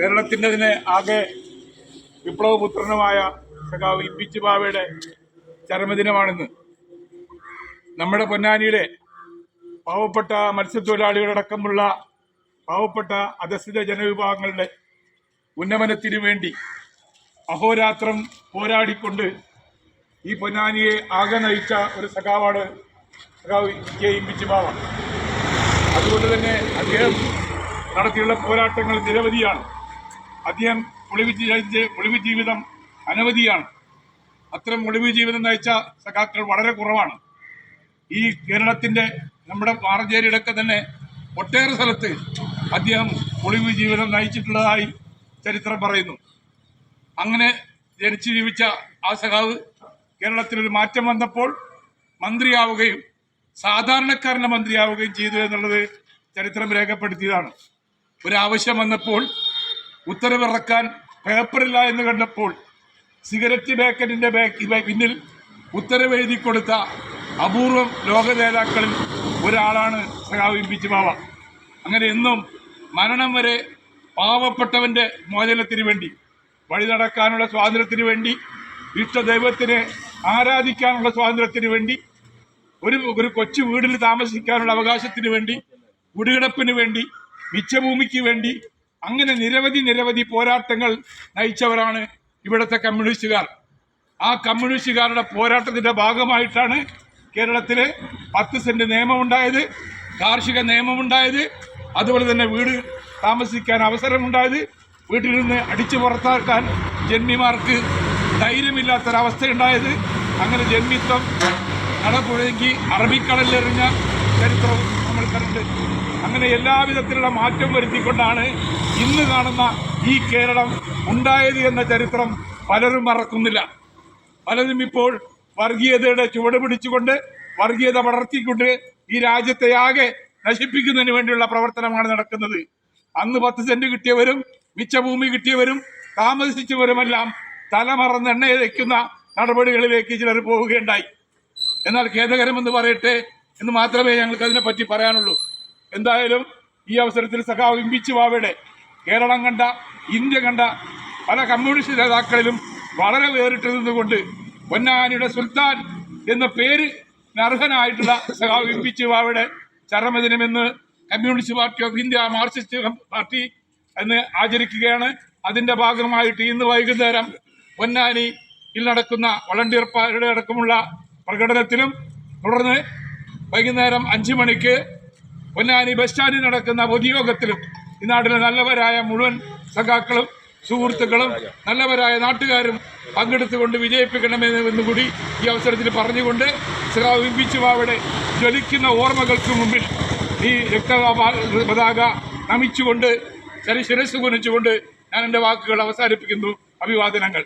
കേരളത്തിന്റെ തന്നെ ആകെ വിപ്ലവപുത്രനുമായ സഖാവ് ഇപ്പിച്ചു ബാവയുടെ ചരമദിനമാണിന്ന്. നമ്മുടെ പൊന്നാനിയുടെ പാവപ്പെട്ട മത്സ്യത്തൊഴിലാളികളടക്കമുള്ള പാവപ്പെട്ട അധസ്ഥിത ജനവിഭാഗങ്ങളുടെ ഉന്നമനത്തിനു വേണ്ടി അഹോരാത്രം പോരാടിക്കൊണ്ട് ഈ പൊന്നാനിയെ ആകെ നയിച്ച ഒരു സഖാവാണ് സഖാവ് കെ. ഇമ്പിച്ചു ബാവ അതുകൊണ്ട് തന്നെ അദ്ദേഹം നടത്തിയുള്ള പോരാട്ടങ്ങൾ നിരവധിയാണ്. അദ്ദേഹം ഒളിവ് ഒളിവ് ജീവിതം അനവധിയാണ്. അത്തരം ഒളിവ് ജീവിതം നയിച്ച സഖാക്കൾ വളരെ കുറവാണ്. ഈ കേരളത്തിന്റെ നമ്മുടെ മാറഞ്ചേരിയുടെയൊക്കെ തന്നെ ഒട്ടേറെ സ്ഥലത്ത് അദ്ദേഹം ഒളിവ് ജീവിതം നയിച്ചിട്ടുള്ളതായി ചരിത്രം പറയുന്നു. അങ്ങനെ ജനിച്ചു ജീവിച്ച ആ സഖാവ് കേരളത്തിലൊരു മാറ്റം വന്നപ്പോൾ മന്ത്രിയാവുകയും സാധാരണക്കാരന്റെ മന്ത്രിയാവുകയും ചെയ്തു എന്നുള്ളത് ചരിത്രം രേഖപ്പെടുത്തിയതാണ്. ഒരാവശ്യം വന്നപ്പോൾ ഉത്തരവിറക്കാൻ പേപ്പറില്ല എന്ന് കണ്ടപ്പോൾ സിഗരറ്റ് പാക്കറ്റിന്റെ പിന്നിൽ ഉത്തരവെഴുതി കൊടുത്ത അപൂർവം ലോക നേതാക്കളിൽ ഒരാളാണ് സഖാവ് ഇമ്പിച്ച് ബാബ അങ്ങനെ എന്നും മരണം വരെ പാവപ്പെട്ടവന്റെ മോചനത്തിന് വേണ്ടി വഴി നടക്കാനുള്ള സ്വാതന്ത്ര്യത്തിന് വേണ്ടി ഇഷ്ടദൈവത്തിനെ ആരാധിക്കാനുള്ള സ്വാതന്ത്ര്യത്തിന് വേണ്ടി ഒരു ഒരു കൊച്ചു വീടിൽ താമസിക്കാനുള്ള അവകാശത്തിന് വേണ്ടി കുടികിടപ്പിന് വേണ്ടി മിച്ചഭൂമിക്ക് വേണ്ടി അങ്ങനെ നിരവധി നിരവധി പോരാട്ടങ്ങൾ നയിച്ചവരാണ് ഇവിടുത്തെ കമ്മ്യൂണിസ്റ്റുകാർ. ആ കമ്മ്യൂണിസ്റ്റുകാരുടെ പോരാട്ടത്തിന്റെ ഭാഗമായിട്ടാണ് കേരളത്തിലെ പത്ത് സെന്റ് നിയമമുണ്ടായത് കാർഷിക നിയമമുണ്ടായത് അതുപോലെ തന്നെ വീട് താമസിക്കാൻ അവസരമുണ്ടായത് വീട്ടിൽ നിന്ന് അടിച്ചു പുറത്താക്കാൻ ജന്മിമാർക്ക് ധൈര്യമില്ലാത്തൊരവസ്ഥയുണ്ടായത് അങ്ങനെ ജന്മിത്വം നടപ്പുഴകി അറബിക്കടലിലെറിഞ്ഞ ചരിത്രവും കണ്ട് അങ്ങനെ എല്ലാവിധത്തിലുള്ള മാറ്റം വരുത്തിക്കൊണ്ടാണ് ഇന്ന് കാണുന്ന ഈ കേരളം ഉണ്ടായത് എന്ന ചരിത്രം പലരും മറക്കുന്നില്ല. പലരും ഇപ്പോൾ വർഗീയതയുടെ ചുവട് പിടിച്ചുകൊണ്ട് വർഗീയത വളർത്തിക്കൊണ്ട് ഈ രാജ്യത്തെ ആകെ നശിപ്പിക്കുന്നതിന് വേണ്ടിയുള്ള പ്രവർത്തനമാണ് നടക്കുന്നത്. അന്ന് പത്ത് സെന്റ് കിട്ടിയവരും മിച്ചഭൂമി കിട്ടിയവരും താമസിച്ചവരുമെല്ലാം തലമറന്ന് എണ്ണ നടപടികളിലേക്ക് ചിലർ പോവുകയുണ്ടായി. എന്നാൽ ഖേദകരമെന്ന് പറയട്ടെ എന്ന് മാത്രമേ ഞങ്ങൾക്ക് അതിനെപ്പറ്റി പറയാനുള്ളൂ. എന്തായാലും ഈ അവസരത്തിൽ സഖാവ് ഇമ്പിച്ചു വാവയുടെ കേരളം കണ്ട ഇന്ത്യ കണ്ട പല കമ്മ്യൂണിസ്റ്റ് നേതാക്കളിലും വളരെ വേറിട്ട് നിന്നുകൊണ്ട് പൊന്നാനിയുടെ സുൽത്താൻ എന്ന പേര് അർഹനായിട്ടുള്ള സഖാവ് ഇമ്പിച്ചു വാവയുടെ ചരമദിനമെന്ന് communist party of India Marxist party എന്ന് ആചരിക്കുകയാണ്. അതിന്റെ ഭാഗമായിട്ട് ഇന്ന് വൈകുന്നേരം പൊന്നാനിയിൽ നടക്കുന്ന വളണ്ടിയർമാരുടെ അടക്കമുള്ള പ്രകടനത്തിലും തുടർന്ന് വൈകുന്നേരം അഞ്ചു മണിക്ക് പൊന്നാനി ബസ് സ്റ്റാൻഡിൽ നടക്കുന്ന പൊതുയോഗത്തിലും ഈ നാട്ടിലെ നല്ലവരായ മുഴുവൻ സഖാക്കളും സുഹൃത്തുക്കളും നല്ലവരായ നാട്ടുകാരും പങ്കെടുത്തുകൊണ്ട് വിജയിപ്പിക്കണമെന്ന് എന്നുകൂടി ഈ അവസരത്തിൽ പറഞ്ഞുകൊണ്ട് സഖാവ് അവിടെ ജ്വലിക്കുന്ന ഓർമ്മകൾക്ക് മുമ്പിൽ ഈ രക്ത പതാക നമിച്ചുകൊണ്ട് ശരി ശിരസ് കുനിച്ചുകൊണ്ട് ഞാൻ എന്റെ വാക്കുകൾ അവസാനിപ്പിക്കുന്നു. അഭിവാദനങ്ങൾ.